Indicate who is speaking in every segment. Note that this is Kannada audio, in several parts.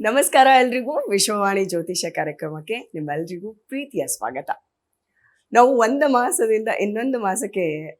Speaker 1: ನಮಸ್ಕಾರ ಎಲ್ರಿಗೂ. ವಿಶ್ವವಾಣಿ ಜ್ಯೋತಿಷ ಕಾರ್ಯಕ್ರಮಕ್ಕೆ ನಿಮ್ಮೆಲ್ರಿಗೂ ಪ್ರೀತಿಯ ಸ್ವಾಗತ. ನಾವು ಒಂದು ಮಾಸದಿಂದ ಇನ್ನೊಂದು ಮಾಸಕ್ಕೆ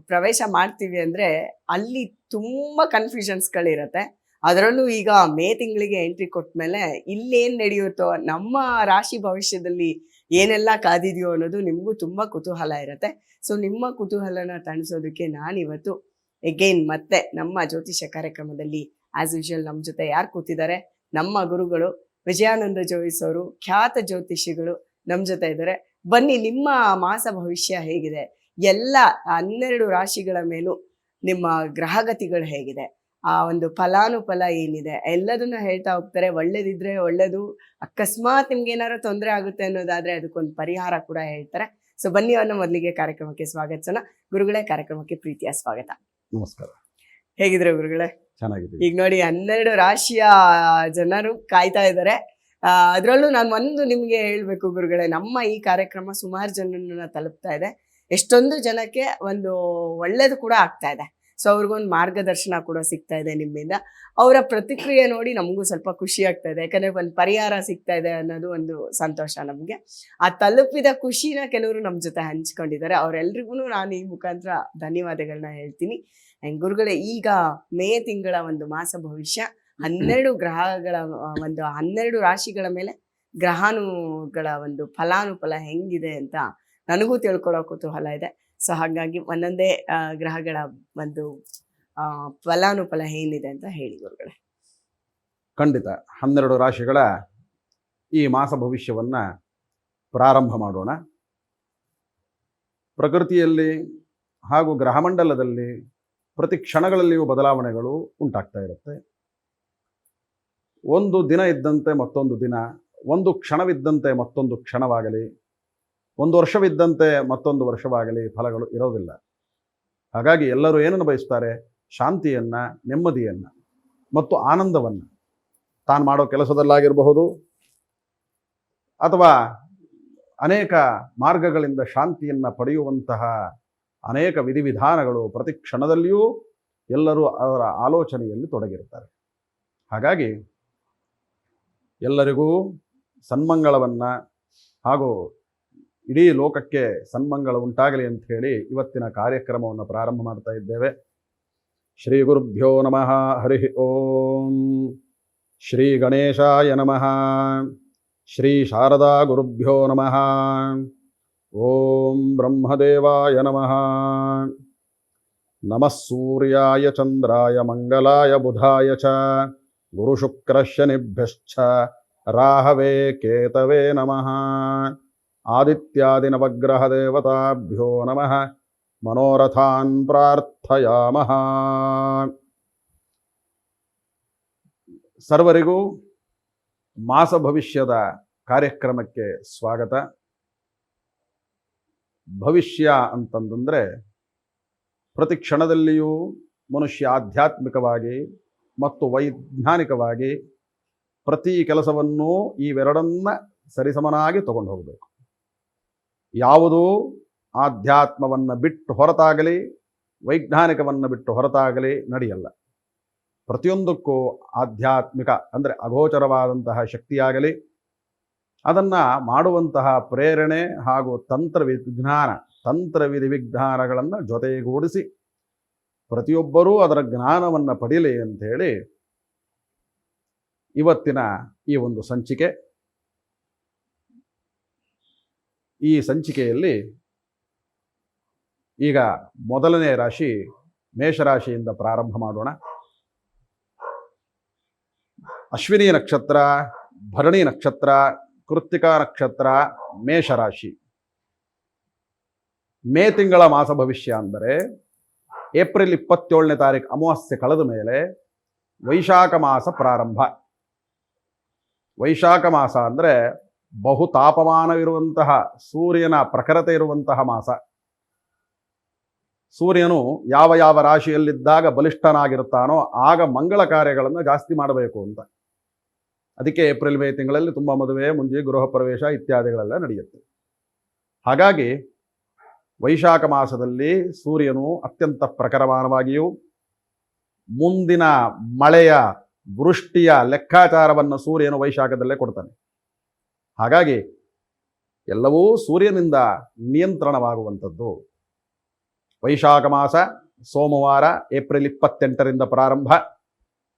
Speaker 1: ಪ್ರವೇಶ ಮಾಡ್ತೀವಿ ಅಂದ್ರೆ ಅಲ್ಲಿ ತುಂಬಾ ಕನ್ಫ್ಯೂಷನ್ಸ್ಗಳಿರತ್ತೆ ಅದರಲ್ಲೂ ಈಗ ಮೇ ತಿಂಗಳಿಗೆ ಎಂಟ್ರಿ ಕೊಟ್ಟ ಮೇಲೆ ಇಲ್ಲೇನು ನಡೆಯುತ್ತೋ, ನಮ್ಮ ರಾಶಿ ಭವಿಷ್ಯದಲ್ಲಿ ಏನೆಲ್ಲ ಕಾದಿದೆಯೋ ಅನ್ನೋದು ನಿಮಗೂ ತುಂಬಾ ಕುತೂಹಲ ಇರುತ್ತೆ. ಸೊ ನಿಮ್ಮ ಕುತೂಹಲನ ತಣಿಸೋದಕ್ಕೆ ನಾನಿವತ್ತು ಎಗೈನ್ ಮತ್ತೆ ನಮ್ಮ ಜ್ಯೋತಿಷ ಕಾರ್ಯಕ್ರಮದಲ್ಲಿ ಆಸ್ ಯೂಶುವಲ್ ನಮ್ಮ ಜೊತೆ ಯಾರು ಕೂತಿದ್ದಾರೆ? ನಮ್ಮ ಗುರುಗಳು ವಿಜಯಾನಂದ ಜೋಯಿಸ್ ಅವರು, ಖ್ಯಾತ ಜ್ಯೋತಿಷಿಗಳು ನಮ್ಮ ಜೊತೆ ಇದ್ದಾರೆ. ಬನ್ನಿ, ನಿಮ್ಮ ಮಾಸ ಭವಿಷ್ಯ ಹೇಗಿದೆ? ಎಲ್ಲ ಹನ್ನೆರಡು ರಾಶಿಗಳ ಮೇಲೂ ನಿಮ್ಮ ಗ್ರಹಗತಿಗಳು ಹೇಗಿದೆ? ಆ ಒಂದು ಫಲಾನುಫಲ ಏನಿದೆ ಎಲ್ಲದನ್ನ ಹೇಳ್ತಾ ಹೋಗ್ತಾರೆ. ಒಳ್ಳೇದಿದ್ರೆ ಒಳ್ಳೇದು ಅಕಸ್ಮಾತ್ ನಿಮ್ಗೆ ಏನಾದ್ರು ತೊಂದರೆ ಆಗುತ್ತೆ ಅನ್ನೋದಾದ್ರೆ ಅದಕ್ಕೊಂದು ಪರಿಹಾರ ಕೂಡ ಹೇಳ್ತಾರೆ. ಸೊ ಬನ್ನಿ ಅವನ ಮೊದಲಿಗೆ ಕಾರ್ಯಕ್ರಮಕ್ಕೆ ಸ್ವಾಗತಿಸೋಣ. ಗುರುಗಳೇ ಕಾರ್ಯಕ್ರಮಕ್ಕೆ ಪ್ರೀತಿಯ ಸ್ವಾಗತ.
Speaker 2: ನಮಸ್ಕಾರ.
Speaker 1: ಹೇಗಿದ್ರೆ ಗುರುಗಳೇ?
Speaker 2: ಚೆನ್ನಾಗಿದೆ
Speaker 1: ಈಗ ನೋಡಿ ಹನ್ನೆರಡು ರಾಶಿಯ ಜನರು ಕಾಯ್ತಾ ಇದ್ದಾರೆ. ಅದರಲ್ಲೂ ನಾನು ಒಂದು ನಿಮಗೆ ಹೇಳ್ಬೇಕು ಗುರುಗಳೇ ನಮ್ಮ ಈ ಕಾರ್ಯಕ್ರಮ ಸುಮಾರು ಜನರನ್ನ ತಲುಪ್ತಾ ಇದೆ. ಎಷ್ಟೊಂದು ಜನಕ್ಕೆ ಒಂದು ಒಳ್ಳೇದು ಕೂಡ ಆಗ್ತಾ ಇದೆ. ಸೊ ಅವ್ರಿಗೊಂದು ಮಾರ್ಗದರ್ಶನ ಕೂಡ ಸಿಗ್ತಾ ಇದೆ ನಿಮ್ಮಿಂದ. ಅವರ ಪ್ರತಿಕ್ರಿಯೆ ನೋಡಿ ನಮಗೂ ಸ್ವಲ್ಪ ಖುಷಿ ಆಗ್ತಾ ಇದೆ. ಯಾಕಂದ್ರೆ ಒಂದು ಪರಿಹಾರ ಸಿಗ್ತಾ ಇದೆ ಅನ್ನೋದು ಒಂದು ಸಂತೋಷ ನಮಗೆ. ಆ ತಲುಪಿದ ಖುಷಿನ ಕೆಲವರು ನಮ್ಮ ಜೊತೆ ಹಂಚ್ಕೊಂಡಿದ್ದಾರೆ. ಅವರೆಲ್ರಿಗೂ ನಾನು ಈ ಮುಖಾಂತರ ಧನ್ಯವಾದಗಳನ್ನ ಹೇಳ್ತೀನಿ. ಗುರುಗಳೇ, ಈಗ ಮೇ ತಿಂಗಳ ಒಂದು ಮಾಸ ಭವಿಷ್ಯ. ಹನ್ನೆರಡು ಗ್ರಹಗಳ, ಒಂದು ಹನ್ನೆರಡು ರಾಶಿಗಳ ಮೇಲೆ ಗ್ರಹಾನುಗಳ ಒಂದು ಫಲಾನುಫಲ ಹೆಂಗಿದೆ ಅಂತ ನನಗೂ ತಿಳ್ಕೊಳ್ಳೋ ಕುತೂಹಲ ಇದೆ. ಸೊ ಹಾಗಾಗಿ ಒಂದೊಂದೇ ಗ್ರಹಗಳ ಒಂದು ಫಲಾನುಫಲ ಏನಿದೆ ಅಂತ ಹೇಳಿ ಗುರುಗಳೇ.
Speaker 2: ಖಂಡಿತ. ಹನ್ನೆರಡು ರಾಶಿಗಳ ಈ ಮಾಸ ಭವಿಷ್ಯವನ್ನ ಪ್ರಾರಂಭ ಮಾಡೋಣ. ಪ್ರಕೃತಿಯಲ್ಲಿ ಹಾಗೂ ಗ್ರಹಮಂಡಲದಲ್ಲಿ ಪ್ರತಿ ಕ್ಷಣಗಳಲ್ಲಿಯೂ ಬದಲಾವಣೆಗಳು ಉಂಟಾಗ್ತಾ ಇರುತ್ತೆ. ಒಂದು ದಿನ ಇದ್ದಂತೆ ಮತ್ತೊಂದು ದಿನ, ಒಂದು ಕ್ಷಣವಿದ್ದಂತೆ ಮತ್ತೊಂದು ಕ್ಷಣವಾಗಲಿ. ಒಂದು ವರ್ಷವಿದ್ದಂತೆ ಮತ್ತೊಂದು ವರ್ಷವಾಗಲಿ ಫಲಗಳು ಇರೋದಿಲ್ಲ. ಹಾಗಾಗಿ ಎಲ್ಲರೂ ಏನನ್ನು ಬಯಸ್ತಾರೆ? ಶಾಂತಿಯನ್ನು, ನೆಮ್ಮದಿಯನ್ನು ಮತ್ತು ಆನಂದವನ್ನು. ತಾನು ಮಾಡೋ ಕೆಲಸದಲ್ಲಾಗಿರಬಹುದು ಅಥವಾ ಅನೇಕ ಮಾರ್ಗಗಳಿಂದ ಶಾಂತಿಯನ್ನು ಪಡೆಯುವಂತಹ ಅನೇಕ ವಿಧಿವಿಧಾನಗಳು ಪ್ರತಿ ಕ್ಷಣದಲ್ಲಿಯೂ ಎಲ್ಲರೂ ಅವರ ಆಲೋಚನೆಯಲ್ಲಿ ತೊಡಗಿರ್ತಾರೆ ಹಾಗಾಗಿ ಎಲ್ಲರಿಗೂ ಸನ್ಮಂಗಳವನ್ನು ಹಾಗೂ ಇಡೀ ಲೋಕಕ್ಕೆ ಸನ್ಮಂಗಳ ಉಂಟಾಗಲಿ ಅಂತ ಹೇಳಿ ಇವತ್ತಿನ ಕಾರ್ಯಕ್ರಮವನ್ನು ಪ್ರಾರಂಭ ಮಾಡ್ತಾ ಇದ್ದೇವೆ. ಶ್ರೀ ಗುರುಭ್ಯೋ ನಮಃ. ಹರಿ ಓಂ. ಶ್ರೀ ಗಣೇಶಾಯ ನಮಃ. ಶ್ರೀ ಶಾರದಾ ಗುರುಭ್ಯೋ ನಮಃ. ಓಂ ಬ್ರಹ್ಮದೇವಾಯ ನಮಃ. ನಮಃ ಸೂರ್ಯಾಯ ಚಂದ್ರಾಯ ಮಂಗಲಾಯ ಬುಧಾಯ ಚ. ಗುರುಶುಕ್ರಶನಿಭ್ಯಶ್ಚ. ರಾಹವೇ ಕೇತವೇ ನಮಃ. ಆದಿತ್ಯಾದಿನವಗ್ರಹದೇವತಾಭ್ಯೋ ನಮಃ ಮನೋರಥಾನ್ ಪ್ರಾರ್ಥಯಾಮಹ ಸರ್ವರಿಗೂ ಮಾಸ ಭವಿಷ್ಯದ ಕಾರ್ಯಕ್ರಮಕ್ಕೆ ಸ್ವಾಗತ. ಭವಿಷ್ಯ ಅಂತಂದ್ರೆ ಪ್ರತಿ ಕ್ಷಣದಲ್ಲಿಯೂ ಮನುಷ್ಯ ಆಧ್ಯಾತ್ಮಿಕವಾಗಿ ಮತ್ತು ವೈಜ್ಞಾನಿಕವಾಗಿ ಪ್ರತಿ ಕೆಲಸವನ್ನೂ ಇವೆರಡನ್ನ ಸರಿಸಮನಾಗಿ ತಗೊಂಡು ಹೋಗಬೇಕು. ಯಾವುದೂ ಆಧ್ಯಾತ್ಮವನ್ನು ಬಿಟ್ಟು ಹೊರತಾಗಲಿ, ವೈಜ್ಞಾನಿಕವನ್ನು ಬಿಟ್ಟು ಹೊರತಾಗಲಿ ನಡೆಯಲ್ಲ. ಪ್ರತಿಯೊಂದಕ್ಕೂ ಆಧ್ಯಾತ್ಮಿಕ ಅಂದರೆ ಅಗೋಚರವಾದಂತಹ ಶಕ್ತಿಯಾಗಲಿ, ಅದನ್ನು ಮಾಡುವಂತಹ ಪ್ರೇರಣೆ ಹಾಗೂ ತಂತ್ರ ವಿಜ್ಞಾನ ತಂತ್ರ ಜೊತೆಗೂಡಿಸಿ ಪ್ರತಿಯೊಬ್ಬರೂ ಅದರ ಜ್ಞಾನವನ್ನು ಪಡೀಲಿ ಅಂಥೇಳಿ ಇವತ್ತಿನ ಈ ಒಂದು ಸಂಚಿಕೆ. ಈ ಸಂಚಿಕೆಯಲ್ಲಿ ಈಗ ಮೊದಲನೇ ರಾಶಿ ಮೇಷರಾಶಿಯಿಂದ ಪ್ರಾರಂಭ ಮಾಡೋಣ. ಅಶ್ವಿನಿ ನಕ್ಷತ್ರ, ಭರಣಿ ನಕ್ಷತ್ರ, ಕೃತ್ತಿಕಾ ನಕ್ಷತ್ರ, ಮೇಷರಾಶಿ. ಮೇ ತಿಂಗಳ ಮಾಸ ಭವಿಷ್ಯ ಅಂದರೆ ಏಪ್ರಿಲ್ ಇಪ್ಪತ್ತೇಳನೇ ತಾರೀಕು ಅಮಾವಾಸ್ಯೆ ಕಳೆದ ಮೇಲೆ ವೈಶಾಖ ಮಾಸ ಪ್ರಾರಂಭ. ವೈಶಾಖ ಮಾಸ ಅಂದರೆ ಬಹು ತಾಪಮಾನವಿರುವಂತಹ ಸೂರ್ಯನ ಪ್ರಖರತೆ ಇರುವಂತಹ ಮಾಸ. ಸೂರ್ಯನು ಯಾವ ಯಾವ ರಾಶಿಯಲ್ಲಿದ್ದಾಗ ಬಲಿಷ್ಠನಾಗಿರುತ್ತಾನೋ ಆಗ ಮಂಗಳ ಕಾರ್ಯಗಳನ್ನು ಜಾಸ್ತಿ ಮಾಡಬೇಕು ಅಂತ. ಅದಕ್ಕೆ ಏಪ್ರಿಲ್, ಮೇ ತಿಂಗಳಲ್ಲಿ ತುಂಬ ಮದುವೆ, ಮುಂಜಿ ಗೃಹ ಪ್ರವೇಶ ಇತ್ಯಾದಿಗಳೆಲ್ಲ ನಡೆಯುತ್ತೆ. ಹಾಗಾಗಿ ವೈಶಾಖ ಮಾಸದಲ್ಲಿ ಸೂರ್ಯನು ಅತ್ಯಂತ ಪ್ರಖರಮಾನವಾಗಿಯೂ ಮುಂದಿನ ಮಳೆಯ ವೃಷ್ಟಿಯ ಲೆಕ್ಕಾಚಾರವನ್ನು ಸೂರ್ಯನು ವೈಶಾಖದಲ್ಲೇ ಕೊಡ್ತಾನೆ. ಹಾಗಾಗಿ ಎಲ್ಲವೂ ಸೂರ್ಯನಿಂದ ನಿಯಂತ್ರಣವಾಗುವಂಥದ್ದು. ವೈಶಾಖ ಮಾಸ, ಸೋಮವಾರ, ಏಪ್ರಿಲ್ ಇಪ್ಪತ್ತೆಂಟರಿಂದ ಪ್ರಾರಂಭ.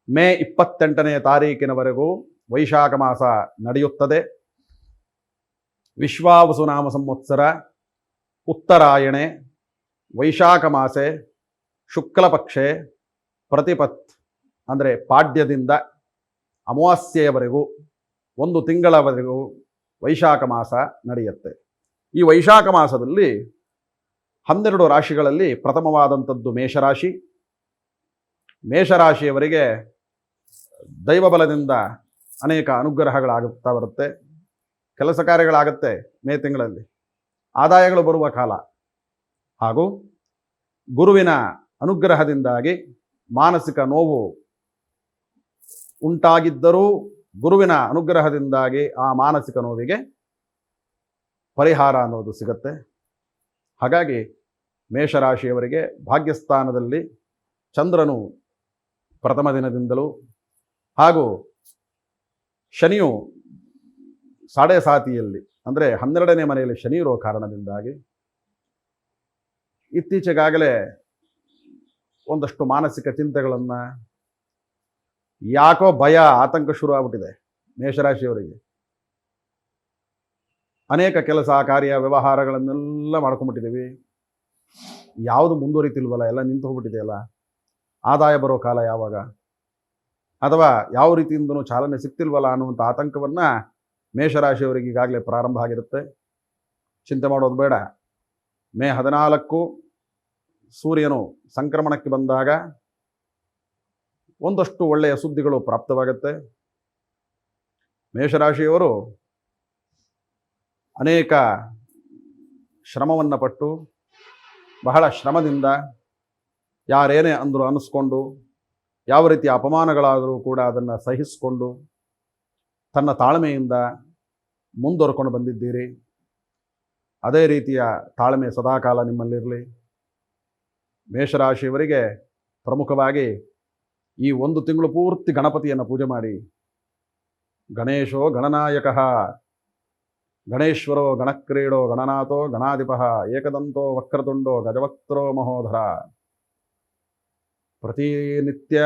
Speaker 2: ಮೇ ಇಪ್ಪತ್ತೆಂಟನೇ ತಾರೀಕಿನವರೆಗೂ ವೈಶಾಖ ಮಾಸ ನಡೆಯುತ್ತದೆ. ವಿಶ್ವಾವಸುನಾಮ ಸಂವತ್ಸರ, ಉತ್ತರಾಯಣೆ, ವೈಶಾಖ ಮಾಸೆ, ಶುಕ್ಲಪಕ್ಷೆ, ಪ್ರತಿಪತ್ ಅಂದರೆ ಪಾಡ್ಯದಿಂದ ಅಮಾವಾಸ್ಯೆಯವರೆಗೂ, ಒಂದು ತಿಂಗಳವರೆಗೂ ವೈಶಾಖ ಮಾಸ ನಡೆಯುತ್ತೆ. ಈ ವೈಶಾಖ ಮಾಸದಲ್ಲಿ ಹನ್ನೆರಡು ರಾಶಿಗಳಲ್ಲಿ ಪ್ರಥಮವಾದಂಥದ್ದು ಮೇಷರಾಶಿ. ಮೇಷರಾಶಿಯವರಿಗೆ ದೈವಬಲದಿಂದ ಅನೇಕ ಅನುಗ್ರಹಗಳಾಗುತ್ತಾ ಬರುತ್ತೆ. ಕೆಲಸ ಕಾರ್ಯಗಳಾಗುತ್ತೆ ಮೇ ತಿಂಗಳಲ್ಲಿ. ಆದಾಯಗಳು ಬರುವ ಕಾಲ. ಹಾಗೂ ಗುರುವಿನ ಅನುಗ್ರಹದಿಂದಾಗಿ ಮಾನಸಿಕ ನೋವು ಉಂಟಾಗಿದ್ದರೂ ಗುರುವಿನ ಅನುಗ್ರಹದಿಂದಾಗಿ ಆ ಮಾನಸಿಕ ನೋವಿಗೆ ಪರಿಹಾರ ಅನ್ನೋದು ಸಿಗತ್ತೆ. ಹಾಗಾಗಿ ಮೇಷರಾಶಿಯವರಿಗೆ ಭಾಗ್ಯಸ್ಥಾನದಲ್ಲಿ ಚಂದ್ರನು ಪ್ರಥಮ ದಿನದಿಂದಲೂ ಹಾಗೂ ಶನಿಯು ಸಾಡೆ ಸಾತಿಯಲ್ಲಿ, ಅಂದರೆ ಹನ್ನೆರಡನೇ ಮನೆಯಲ್ಲಿ ಶನಿ ಇರೋ ಕಾರಣದಿಂದಾಗಿ ಇತ್ತೀಚೆಗಾಗಲೇ ಒಂದಷ್ಟು ಮಾನಸಿಕ ಚಿಂತೆಗಳನ್ನು ಯಾಕೋ ಭಯ, ಆತಂಕ ಶುರು ಆಗ್ಬಿಟ್ಟಿದೆ ಮೇಷರಾಶಿಯವರಿಗೆ. ಅನೇಕ ಕೆಲಸ, ಕಾರ್ಯ, ವ್ಯವಹಾರಗಳನ್ನೆಲ್ಲ ಮಾಡ್ಕೊಂಡ್ಬಿಟ್ಟಿದ್ದೀವಿ ಯಾವುದು ಮುಂದುವರಿತಿಲ್ವಲ್ಲ, ಎಲ್ಲ ನಿಂತು ಹೋಗ್ಬಿಟ್ಟಿದೆಯಲ್ಲ? ಆದಾಯ ಬರೋ ಕಾಲ ಯಾವಾಗ? ಅಥವಾ ಯಾವ ರೀತಿಯಿಂದನೂ ಚಾಲನೆ ಸಿಗ್ತಿಲ್ವಲ್ಲ ಅನ್ನುವಂಥ ಆತಂಕವನ್ನು ಮೇಷರಾಶಿಯವರಿಗೆ ಈಗಾಗಲೇ ಪ್ರಾರಂಭ ಆಗಿರುತ್ತೆ. ಚಿಂತೆ ಮಾಡೋದು ಬೇಡ. ಮೇ ಹದಿನಾಲ್ಕು, ಸೂರ್ಯನು ಸಂಕ್ರಮಣಕ್ಕೆ ಬಂದಾಗ ಒಂದಷ್ಟು ಒಳ್ಳೆಯ ಸುದ್ದಿಗಳು ಪ್ರಾಪ್ತವಾಗುತ್ತೆ. ಮೇಷರಾಶಿಯವರು ಅನೇಕ ಶ್ರಮವನ್ನು ಪಟ್ಟು, ಬಹಳ ಶ್ರಮದಿಂದ ಯಾರೇನೇ ಅಂದರೂ ಅನಿಸ್ಕೊಂಡು, ಯಾವ ರೀತಿಯ ಅಪಮಾನಗಳಾದರೂ ಕೂಡ ಅದನ್ನು ಸಹಿಸಿಕೊಂಡು, ತನ್ನ ತಾಳ್ಮೆಯಿಂದ ಮುಂದುವರ್ಕೊಂಡು ಬಂದಿದ್ದೀರಿ. ಅದೇ ರೀತಿಯ ತಾಳ್ಮೆ ಸದಾಕಾಲ ನಿಮ್ಮಲ್ಲಿರಲಿ. ಮೇಷರಾಶಿಯವರಿಗೆ ಪ್ರಮುಖವಾಗಿ ಈ ಒಂದು ತಿಂಗಳು ಪೂರ್ತಿ ಗಣಪತಿಯನ್ನು ಪೂಜೆ ಮಾಡಿ. ಗಣೇಶೋ ಗಣನಾಯಕ. ಗಣೇಶ್ವರೋ ಗಣಕ್ರೀಡೋ ಗಣನಾಥೋ ಗಣಾಧಿಪ. ಏಕದಂತೋ ವಕ್ರತುಂಡೋ ಗಜವಕ್ರೋ ಮಹೋಧರ. ಪ್ರತಿನಿತ್ಯ,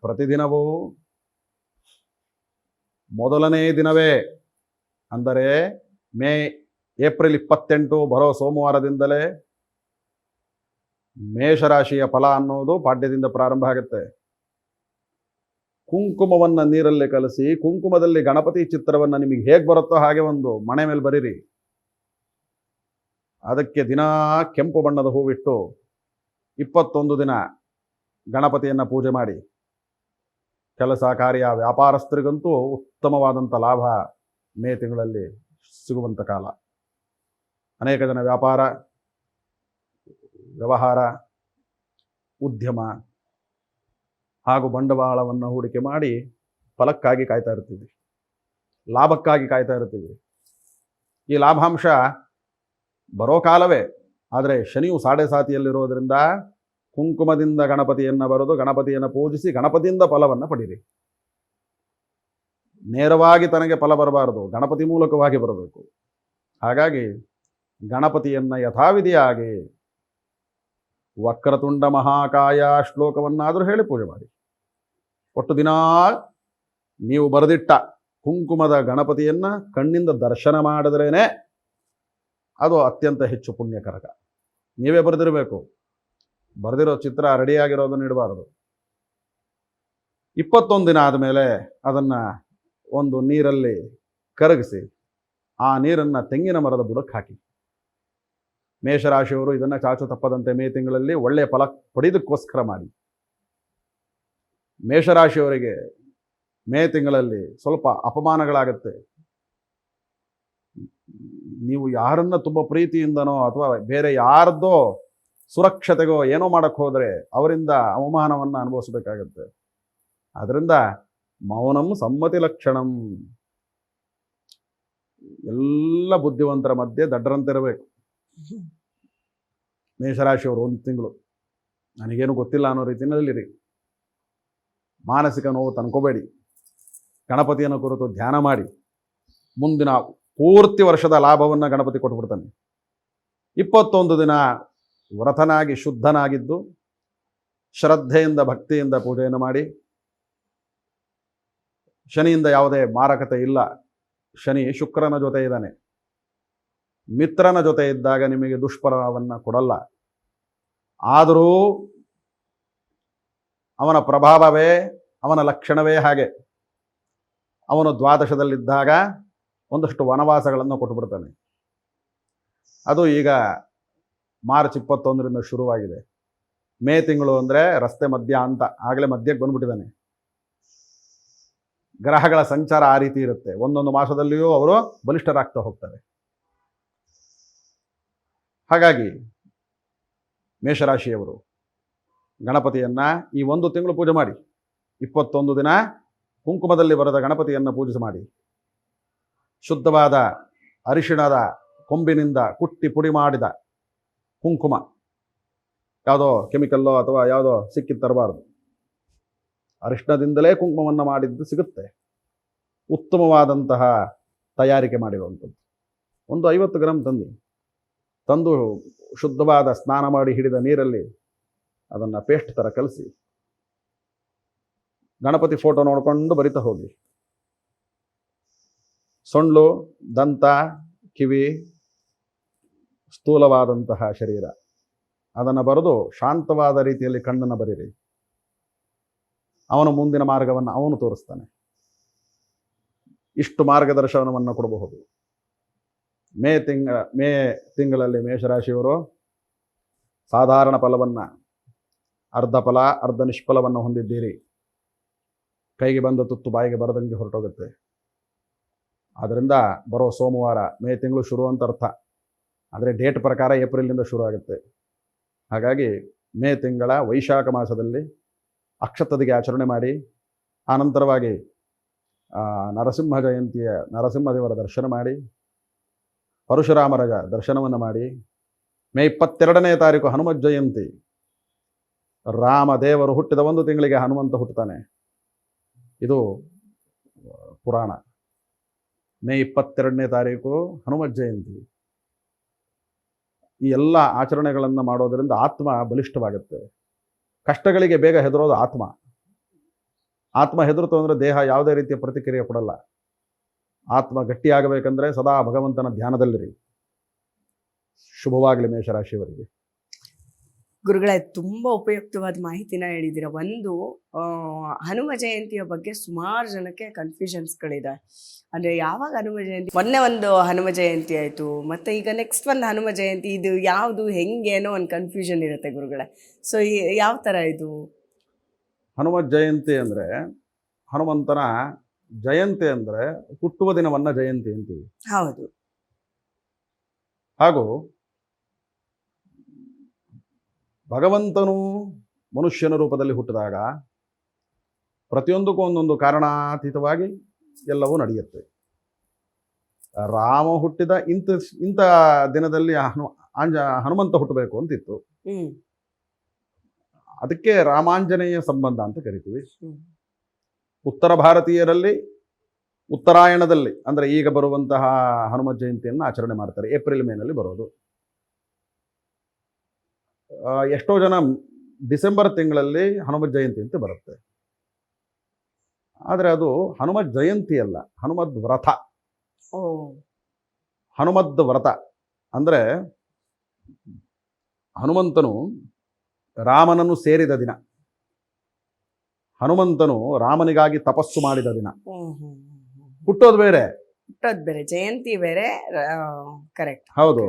Speaker 2: ಪ್ರತಿದಿನವೂ ಮೊದಲನೇ ದಿನವೇ ಅಂದರೆ ಮೇ ಏಪ್ರಿಲ್ ಇಪ್ಪತ್ತೆಂಟು ಬರೋ ಸೋಮವಾರದಿಂದಲೇ ಮೇಷರಾಶಿಯ ಫಲ ಅನ್ನೋದು ಪಾಡ್ಯದಿಂದ ಪ್ರಾರಂಭ ಆಗುತ್ತೆ. ಕುಂಕುಮವನ್ನು ನೀರಲ್ಲೇ ಕಲಸಿ, ಕುಂಕುಮದಲ್ಲಿ ಗಣಪತಿ ಚಿತ್ರವನ್ನು ನಿಮಗೆ ಹೇಗೆ ಬರುತ್ತೋ ಹಾಗೆ ಒಂದು ಮಣೆ ಮೇಲೆ ಬರೀರಿ. ಅದಕ್ಕೆ ದಿನಾ ಕೆಂಪು ಬಣ್ಣದ ಹೂವಿಟ್ಟು ಇಪ್ಪತ್ತೊಂದು ದಿನ ಗಣಪತಿಯನ್ನು ಪೂಜೆ ಮಾಡಿ. ಕೆಲಸ ಕಾರ್ಯ ವ್ಯಾಪಾರಸ್ಥರಿಗಂತೂ ಉತ್ತಮವಾದಂಥ ಲಾಭ ಮೇ ತಿಂಗಳಲ್ಲಿ ಸಿಗುವಂಥ ಕಾಲ. ಅನೇಕ ಜನ ವ್ಯಾಪಾರ, ವ್ಯವಹಾರ, ಉದ್ಯಮ ಹಾಗೂ ಬಂಡವಾಳವನ್ನು ಹೂಡಿಕೆ ಮಾಡಿ ಫಲಕ್ಕಾಗಿ ಕಾಯ್ತಾ ಇರ್ತೀವಿ. ಲಾಭಕ್ಕಾಗಿ ಕಾಯ್ತಾ ಇರ್ತೀವಿ. ಈ ಲಾಭಾಂಶ ಬರೋ ಕಾಲವೇ, ಆದರೆ ಶನಿಯು ಸಾಡೆ ಸಾತಿಯಲ್ಲಿರೋದ್ರಿಂದ ಕುಂಕುಮದಿಂದ ಗಣಪತಿಯನ್ನು ಬರೆದು ಗಣಪತಿಯನ್ನು ಪೂಜಿಸಿ ಗಣಪತಿಯಿಂದ ಫಲವನ್ನು ಪಡೀರಿ. ನೇರವಾಗಿ ತನಗೆ ಫಲ ಬರಬಾರದು, ಗಣಪತಿ ಮೂಲಕವಾಗಿ ಬರಬೇಕು. ಹಾಗಾಗಿ ಗಣಪತಿಯನ್ನು ಯಥಾವಿಧಿಯಾಗಿ ವಕ್ರತುಂಡ ಮಹಾಕಾಯ ಶ್ಲೋಕವನ್ನಾದರೂ ಹೇಳಿ ಪೂಜೆ ಮಾಡಿ. ಒಟ್ಟು ದಿನ ನೀವು ಬರೆದಿಟ್ಟ ಕುಂಕುಮದ ಗಣಪತಿಯನ್ನು ಕಣ್ಣಿಂದ ದರ್ಶನ ಮಾಡಿದ್ರೇ ಅದು ಅತ್ಯಂತ ಹೆಚ್ಚು ಪುಣ್ಯಕರಕ. ನೀವೇ ಬರೆದಿರಬೇಕು. ಬರೆದಿರೋ ಚಿತ್ರ ರೆಡಿಯಾಗಿರೋದನ್ನು ಇಡಬಾರದು. ಇಪ್ಪತ್ತೊಂದು ದಿನ ಆದಮೇಲೆ ಅದನ್ನು ಒಂದು ನೀರಲ್ಲಿ ಕರಗಿಸಿ, ಆ ನೀರನ್ನು ತೆಂಗಿನ ಮರದ ಬುಡಕ್ಕೆ ಹಾಕಿ. ಮೇಷರಾಶಿಯವರು ಇದನ್ನು ಚಾಚು ತಪ್ಪದಂತೆ ಮೇ ತಿಂಗಳಲ್ಲಿ ಒಳ್ಳೆಯ ಫಲ ಪಡೆಯೋದಕ್ಕೋಸ್ಕರ ಮಾಡಿ. ಮೇಷರಾಶಿಯವರಿಗೆ ಮೇ ತಿಂಗಳಲ್ಲಿ ಸ್ವಲ್ಪ ಅಪಮಾನಗಳಾಗುತ್ತೆ. ನೀವು ಯಾರನ್ನ ತುಂಬ ಪ್ರೀತಿಯಿಂದನೋ ಅಥವಾ ಬೇರೆ ಯಾರದ್ದೋ ಸುರಕ್ಷತೆಗೋ ಏನೋ ಮಾಡಕ್ಕೆ ಹೋದರೆ ಅವರಿಂದ ಅವಮಾನವನ್ನು ಅನುಭವಿಸಬೇಕಾಗತ್ತೆ. ಅದರಿಂದ ಮೌನಂ ಸಮ್ಮತಿ ಲಕ್ಷಣಂ. ಎಲ್ಲ ಬುದ್ಧಿವಂತರ ಮಧ್ಯೆ ದಡ್ಡರಂತಿರಬೇಕು. ಮೇಷರಾಶಿಯವರು ಒಂದು ತಿಂಗಳು. ನನಗೇನು ಗೊತ್ತಿಲ್ಲ ಅನ್ನೋ ರೀತಿಯಲ್ಲಿರಿ. ಮಾನಸಿಕ ನೋವು ತನ್ಕೋಬೇಡಿ. ಗಣಪತಿಯನ್ನು ಕುರಿತು ಧ್ಯಾನ ಮಾಡಿ. ಮುಂದಿನ ಪೂರ್ತಿ ವರ್ಷದ ಲಾಭವನ್ನು ಗಣಪತಿ ಕೊಟ್ಬಿಡ್ತಾನೆ. ಇಪ್ಪತ್ತೊಂದು ದಿನ ವ್ರತನಾಗಿ ಶುದ್ಧನಾಗಿದ್ದು, ಶ್ರದ್ಧೆಯಿಂದ ಭಕ್ತಿಯಿಂದ ಪೂಜೆಯನ್ನು ಮಾಡಿ. ಶನಿಯಿಂದ ಯಾವುದೇ ಮಾರಕತೆ ಇಲ್ಲ. ಶನಿ ಶುಕ್ರನ ಜೊತೆ ಇದ್ದಾನೆ. ಮಿತ್ರನ ಜೊತೆ ಇದ್ದಾಗ ನಿಮಗೆ ದುಷ್ಫಲವನ್ನು ಕೊಡಲ್ಲ. ಆದರೂ ಅವನ ಪ್ರಭಾವವೇ, ಅವನ ಲಕ್ಷಣವೇ ಹಾಗೆ. ಅವನು ದ್ವಾದಶದಲ್ಲಿದ್ದಾಗ ಒಂದಷ್ಟು ವನವಾಸಗಳನ್ನು ಕೊಟ್ಟುಬಿಡ್ತಾನೆ. ಅದು ಈಗ ಮಾರ್ಚ್ ಇಪ್ಪತ್ತೊಂದರಿಂದ ಶುರುವಾಗಿದೆ. ಮೇ ತಿಂಗಳು ಅಂದರೆ ರಸ್ತೆ ಮಧ್ಯ ಅಂತ, ಆಗಲೇ ಮಧ್ಯಕ್ಕೆ ಬಂದ್ಬಿಟ್ಟಿದ್ದಾನೆ. ಗ್ರಹಗಳ ಸಂಚಾರ ಆ ರೀತಿ ಇರುತ್ತೆ. ಒಂದೊಂದು ಮಾಸದಲ್ಲಿಯೂ ಅವರು ಬಲಿಷ್ಠರಾಗ್ತಾ ಹೋಗ್ತಾರೆ. ಹಾಗಾಗಿ ಮೇಷರಾಶಿಯವರು ಗಣಪತಿಯನ್ನ ಈ ಒಂದು ತಿಂಗಳು ಪೂಜೆ ಮಾಡಿ, ಇಪ್ಪತ್ತೊಂದು ದಿನ ಕುಂಕುಮದಲ್ಲಿ ಬರೆದ ಗಣಪತಿಯನ್ನು ಪೂಜೆ ಮಾಡಿ. ಶುದ್ಧವಾದ ಅರಿಶಿಣದ ಕೊಂಬಿನಿಂದ ಕುಟ್ಟಿ ಪುಡಿ ಮಾಡಿದ ಕುಂಕುಮ, ಯಾವುದೋ ಕೆಮಿಕಲ್ಲೋ ಅಥವಾ ಯಾವುದೋ ಸಿಕ್ಕಿ ತರಬಾರ್ದು. ಅರಿಶಿಣದಿಂದಲೇ ಕುಂಕುಮವನ್ನು ಮಾಡಿದ್ದು ಸಿಗುತ್ತೆ. ಉತ್ತಮವಾದಂತಹ ತಯಾರಿಕೆ ಮಾಡಿರುವಂಥದ್ದು. ಒಂದು ಐವತ್ತು ಗ್ರಾಮ್ ತಂದು. ತಂದು ಶುದ್ಧವಾದ ಸ್ನಾನ ಮಾಡಿ ಹಿಡಿದ ನೀರಲ್ಲಿ ಅದನ್ನು ಪೇಸ್ಟ್ ಥರ ಕಲಸಿ. ಗಣಪತಿ ಫೋಟೋ ನೋಡಿಕೊಂಡು ಬರಿತಾ ಹೋಗಿ. ಸೊಂಡ್ಲು, ದಂತ, ಕಿವಿ, ಸ್ಥೂಲವಾದಂತಹ ಶರೀರ. ಅದನ್ನು ಬರೆದು ಶಾಂತವಾದ ರೀತಿಯಲ್ಲಿ ಕಣ್ಣನ್ನು ಬರೀರಿ. ಅವನ ಮುಂದಿನ ಮಾರ್ಗವನ್ನು ಅವನು ತೋರಿಸ್ತಾನೆ. ಇಷ್ಟು ಮಾರ್ಗದರ್ಶನವನ್ನು ಕೊಡಬಹುದು. ಮೇ ತಿಂಗಳ, ಮೇ ತಿಂಗಳಲ್ಲಿ ಮೇಷರಾಶಿಯವರು ಸಾಧಾರಣ ಫಲವನ್ನು, ಅರ್ಧ ಫಲ, ಅರ್ಧ ನಿಷ್ಫಲವನ್ನು ಹೊಂದಿದ್ದೀರಿ. ಕೈಗೆ ಬಂದ ತುತ್ತು ಬಾಯಿಗೆ ಬರದಂಗೆ ಹೊರಟೋಗುತ್ತೆ. ಆದ್ದರಿಂದ ಬರೋ ಸೋಮವಾರ, ಮೇ ತಿಂಗಳು ಶುರು ಅಂತ ಅರ್ಥ. ಆದರೆ ಡೇಟ್ ಪ್ರಕಾರ ಏಪ್ರಿಲಿಂದ ಶುರು ಆಗುತ್ತೆ. ಹಾಗಾಗಿ ಮೇ ತಿಂಗಳ ವೈಶಾಖ ಮಾಸದಲ್ಲಿ ಅಕ್ಷತದಿಗೆ ಆಚರಣೆ ಮಾಡಿ, ಆನಂತರವಾಗಿ ನರಸಿಂಹ ಜಯಂತಿಯ, ನರಸಿಂಹದೇವರ ದರ್ಶನ ಮಾಡಿ ಪರಶುರಾಮರ ದರ್ಶನವನ್ನು ಮಾಡಿ, ಮೇ ಇಪ್ಪತ್ತೆರಡನೇ ತಾರೀಕು ಹನುಮ ಜಯಂತಿ. ರಾಮ ದೇವರು ಹುಟ್ಟಿದ ಒಂದು ತಿಂಗಳಿಗೆ ಹನುಮಂತ ಹುಟ್ಟುತ್ತಾನೆ. ಇದು, ಪುರಾಣ. ಮೇ ಇಪ್ಪತ್ತೆರಡನೇ ತಾರೀಕು ಹನುಮ ಜಯಂತಿ. ಈ ಎಲ್ಲ ಆಚರಣೆಗಳನ್ನು ಮಾಡೋದರಿಂದ ಆತ್ಮ ಬಲಿಷ್ಠವಾಗುತ್ತೆ. ಕಷ್ಟಗಳಿಗೆ ಬೇಗ ಹೆದರೋದು ಆತ್ಮ. ಆತ್ಮ ಹೆದರುತು ಅಂದರೆ ದೇಹ ಯಾವುದೇ ರೀತಿಯ ಪ್ರತಿಕ್ರಿಯೆ ಕೊಡಲ್ಲ. ಆತ್ಮ ಗಟ್ಟಿಯಾಗಬೇಕಂದ್ರೆ ಸದಾ ಭಗವಂತನ ಧ್ಯಾನದಲ್ಲಿರಿ. ಶುಭವಾಗಲಿ ಮೇಷರಾಶಿಯವರಿಗೆ.
Speaker 1: ಗುರುಗಳೇ ತುಂಬ ಉಪಯುಕ್ತವಾದ ಮಾಹಿತಿನ ಹೇಳಿದ್ದೀರ. ಒಂದು ಹನುಮ ಜಯಂತಿಯ ಬಗ್ಗೆ ಸುಮಾರು ಜನಕ್ಕೆ ಕನ್ಫ್ಯೂಷನ್ಸ್ಗಳಿದೆ ಅಂದ್ರೆ ಯಾವಾಗ ಹನುಮ ಜಯಂತಿ? ಮೊನ್ನೆ ಒಂದು ಹನುಮ ಜಯಂತಿ ಆಯ್ತು. ಮತ್ತೆ ಈಗ ನೆಕ್ಸ್ಟ್ ಒಂದು ಹನುಮ ಜಯಂತಿ ಇದು ಯಾವುದು ಹೆಂಗೇನೋ ಒಂದು ಕನ್ಫ್ಯೂಷನ್ ಇರುತ್ತೆ ಗುರುಗಳೇ. ಸೊ ಯಾವ ತರ ಇದು?
Speaker 2: ಹನುಮ ಜಯಂತಿ ಅಂದರೆ ಹನುಮಂತನ ಜಯಂತಿ ಅಂದ್ರೆ ಹುಟ್ಟುವ ದಿನವನ್ನ ಜಯಂತಿ ಅಂತೀವಿ.
Speaker 1: ಹೌದು.
Speaker 2: ಹಾಗೂ ಭಗವಂತನು ಮನುಷ್ಯನ ರೂಪದಲ್ಲಿ ಹುಟ್ಟಿದಾಗ ಪ್ರತಿಯೊಂದಕ್ಕೂ ಒಂದೊಂದು ಕಾರಣಾತೀತವಾಗಿ ಎಲ್ಲವೂ ನಡೆಯುತ್ತೆ. ರಾಮ ಹುಟ್ಟಿದ ಇಂಥ ಇಂಥ ದಿನದಲ್ಲಿ ಹನು ಆಂಜ ಹನುಮಂತ ಹುಟ್ಟಬೇಕು ಅಂತಿತ್ತು. ಅದಕ್ಕೆ ರಾಮಾಂಜನೇಯ ಸಂಬಂಧ ಅಂತ ಕರಿತೀವಿ. ಉತ್ತರ ಭಾರತೀಯರಲ್ಲಿ ಉತ್ತರಾಯಣದಲ್ಲಿ ಅಂದರೆ ಈಗ ಬರುವಂತಹ ಹನುಮ ಜಯಂತಿಯನ್ನು ಆಚರಣೆ ಮಾಡ್ತಾರೆ. ಏಪ್ರಿಲ್ ಮೇನಲ್ಲಿ ಬರೋದು. ಎಷ್ಟೋ ಜನ ಡಿಸೆಂಬರ್ ತಿಂಗಳಲ್ಲಿ ಹನುಮ ಜಯಂತಿ ಅಂತ ಬರುತ್ತೆ. ಆದರೆ ಅದು ಹನುಮ ಜಯಂತಿ ಅಲ್ಲ ಹನುಮದ್ ವ್ರತ. ಹನುಮದ್ ವ್ರತ. ಅಂದರೆ ಹನುಮಂತನು ರಾಮನನ್ನು ಸೇರಿದ ದಿನ. ಹನುಮಂತನು ರಾಮನಿಗಾಗಿ ತಪಸ್ಸು ಮಾಡಿದ ದಿನ. ಹುಟ್ಟೋದು ಬೇರೆ.
Speaker 1: ಹುಟ್ಟೋದ್ ಬೇರೆ. ಜಯಂತಿ ಬೇರೆ ಕರೆಕ್ಟ್
Speaker 2: ಹೌದು.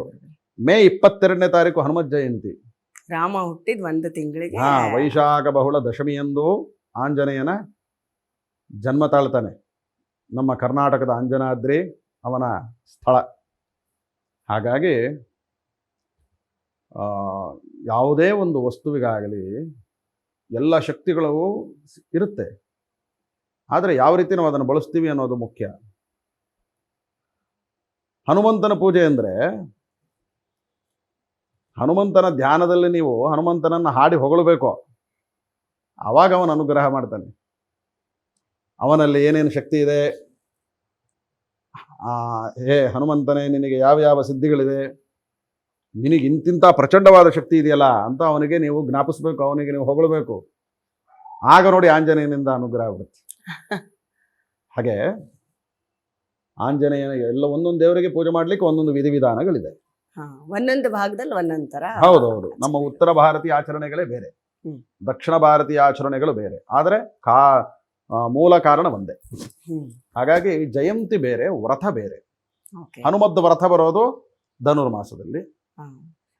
Speaker 2: ಮೇ ಇಪ್ಪತ್ತೆರಡನೇ ತಾರೀಕು ಹನುಮತ್ ಜಯಂತಿ.
Speaker 1: ರಾಮ ಹುಟ್ಟಿದ ಒಂದು ತಿಂಗಳಿಗೆ.
Speaker 2: ಹಾ ವೈಶಾಖ ಬಹುಳ ದಶಮಿಯಂದು ಆಂಜನೇಯನ ಜನ್ಮ ತಾಳ್ತಾನೆ. ನಮ್ಮ ಕರ್ನಾಟಕದ ಅಂಜನಾದ್ರಿ ಅವನ ಸ್ಥಳ. ಹಾಗಾಗಿ ಆ, ಯಾವುದೇ ಒಂದು ವಸ್ತುವಿಗಾಗಲಿ ಎಲ್ಲ ಶಕ್ತಿಗಳು ಇರುತ್ತೆ. ಆದರೆ ಯಾವ ರೀತಿ ನಾವು ಅದನ್ನು ಬಳಸ್ತೀವಿ ಅನ್ನೋದು ಮುಖ್ಯ. ಹನುಮಂತನ ಪೂಜೆ ಅಂದರೆ ಹನುಮಂತನ ಧ್ಯಾನದಲ್ಲಿ ನೀವು ಹನುಮಂತನನ್ನು ಹಾಡಿ ಹೊಗಳಬೇಕು. ಆವಾಗ ಅವನ ಅನುಗ್ರಹ ಮಾಡ್ತಾನೆ. ಅವನಲ್ಲಿ ಏನೇನು ಶಕ್ತಿ ಇದೆ? ಹೇ ಹನುಮಂತನೇ, ನಿನಗೆ ಯಾವ ಯಾವ ಸಿದ್ಧಿಗಳಿದೆ? ನಿನಗೆ ಇಂತಿಂಥ ಪ್ರಚಂಡವಾದ ಶಕ್ತಿ ಇದೆಯಲ್ಲ ಅಂತ ಅವನಿಗೆ ನೀವು ಜ್ಞಾಪಿಸ್ಬೇಕು ಅವನಿಗೆ ನೀವು ಹೊಗಳಬೇಕು. ಆಗ ನೋಡಿ ಆಂಜನೇಯನಿಂದ ಅನುಗ್ರಹ ಆಗುತ್ತೆ. ಹಾಗೆ ಆಂಜನೇಯನ ಎಲ್ಲ ಒಂದೊಂದು ದೇವರಿಗೆ ಪೂಜೆ ಮಾಡಲಿಕ್ಕೆ ಒಂದೊಂದು ವಿಧಿವಿಧಾನಗಳಿದೆ
Speaker 1: ವಿಧಾನಗಳಿದೆ. ಒಂದೊಂದು ಭಾಗದಲ್ಲಿ ಒಂದೊಂದರ
Speaker 2: ಹೌದೌದು ನಮ್ಮ ಉತ್ತರ ಭಾರತೀಯ ಆಚರಣೆಗಳೇ ಬೇರೆ. ದಕ್ಷಿಣ ಭಾರತೀಯ ಆಚರಣೆಗಳು ಬೇರೆ. ಆದರೆ ಕಾ ಮೂಲ ಕಾರಣ ಒಂದೇ. ಹಾಗಾಗಿ ಜಯಂತಿ ಬೇರೆ ವ್ರತ ಬೇರೆ. ಹನುಮದ್ ವ್ರತ ಬರೋದು ಧನುರ್ಮಾಸದಲ್ಲಿ.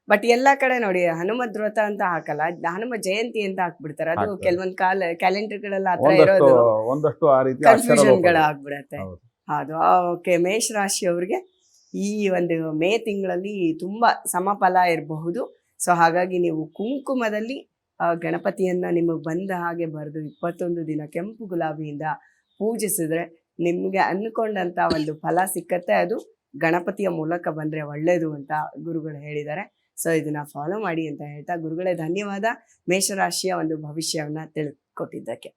Speaker 1: ಬಟ್ ಎಲ್ಲಾ ಕಡೆ ನೋಡಿ ಹನುಮ ವ್ರತ ಅಂತ ಹಾಕಲ್ಲ ಹನುಮ ಜಯಂತಿ ಅಂತ ಹಾಕ್ಬಿಡ್ತಾರೆ. ಅದು ಕೆಲವೊಂದು ಕಾಲ ಕ್ಯಾಲೆಂಡರ್ಗಳೆಲ್ಲ ಹತ್ರ
Speaker 2: ಒಂದಷ್ಟು
Speaker 1: ಇರೋದು
Speaker 2: ಒಂದಷ್ಟು ಆ ರೀತಿ
Speaker 1: ಕನ್ಫ್ಯೂಷನ್ ಆಗ್ಬಿಡತ್ತೆ.
Speaker 2: ಹೌದು.
Speaker 1: ಓಕೆ ಮೇಷ ರಾಶಿಯವ್ರಿಗೆ ಈ ಒಂದು ಮೇ ತಿಂಗಳಲ್ಲಿ ತುಂಬಾ ಸಮಫಲ ಇರಬಹುದು. ಸೊ ಹಾಗಾಗಿ ನೀವು ಕುಂಕುಮದಲ್ಲಿ ಆ, ಗಣಪತಿಯನ್ನ ನಿಮಗೆ ಬಂದ ಹಾಗೆ ಬರೆದು ಇಪ್ಪತ್ತೊಂದು ದಿನ ಕೆಂಪು ಗುಲಾಬಿಯಿಂದ ಪೂಜಿಸಿದ್ರೆ ನಿಮಗೆ ಅನ್ಕೊಂಡಂತ ಒಂದು ಫಲ ಸಿಕ್ಕತ್ತೆ. ಅದು ಗಣಪತಿಯ ಮೂಲಕ ಬಂದರೆ ಒಳ್ಳೆಯದು ಅಂತ ಗುರುಗಳು ಹೇಳಿದ್ದಾರೆ. ಸೊ ಇದನ್ನ ಫಾಲೋ ಮಾಡಿ ಅಂತ ಹೇಳ್ತಾ ಗುರುಗಳೇ ಧನ್ಯವಾದ. ಮೇಷರಾಶಿಯ ಒಂದು ಭವಿಷ್ಯವನ್ನು ತಿಳ್ಕೊಟ್ಟಿದ್ದಕ್ಕೆ.